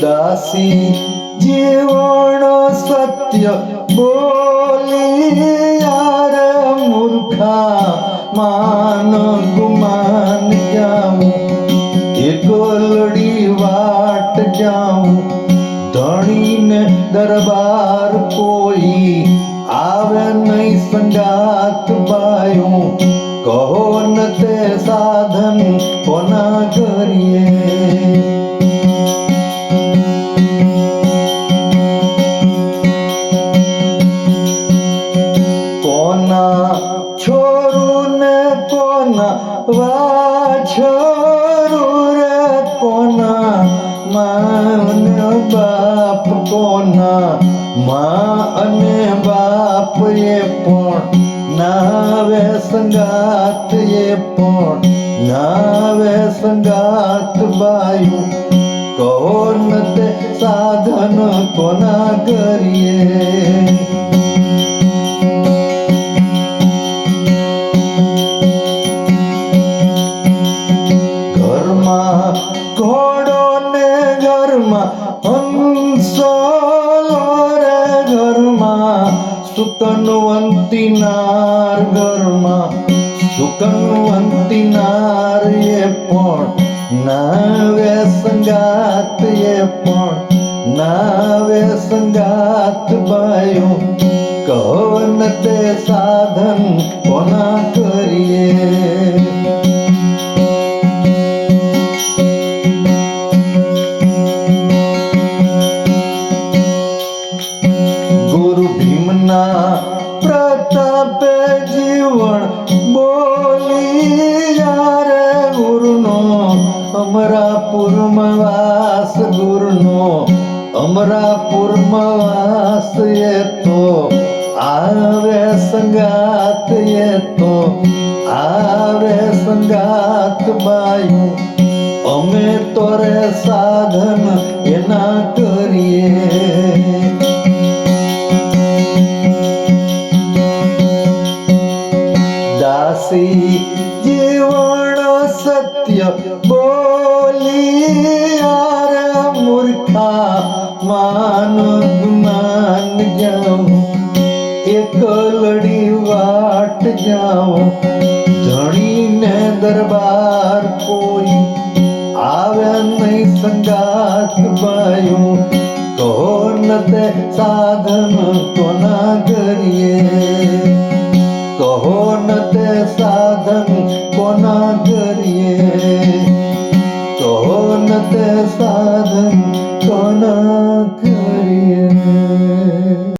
દાસી જીવણ સત્ય બોલી યાર મૂર્ખા માન ગુમાન જાઉં એકલડી વાટ જાઉં ધણીને દરબાર કોઈ આવે નહીં સંગાત કહો ન તે સાધન કોના કરીએ બાપ કોના માં અને બાપ એ પણ નાવે સંગાત એ પણ, નાવે સંગાત બાયું. ન તે સાધન કોના કરીએ? ઘરમાં ઘોડો ને ઘરમાં હંસો સુકનવંતી નાર ઘરમાં સુકનવંતી નાર એ પણ નાવે સંગાત એ પણ નાવે સંગાત બાયું. કહો તે સાધન જીવન બોલી યારે ગુરુનો, અમરાપુરમાં વાસ ગુરુનો, અમરાપુરમાં વાસ એ તો, આવે સંગાત એ તો, આવે સંગાત બાયું. અમે તો રે સાધન એના કરીએ. દાસી જીવણ સત્ય બોલી આર મૂર્ખા માન જ્ઞાન જાઉં. એકલડી વાટ જાઉં. ધણીને દરબાર કોઈ આવે નહીં સંગાત બાયું કહો ન તે સાધન કોના કરીએ साधन कोना करिए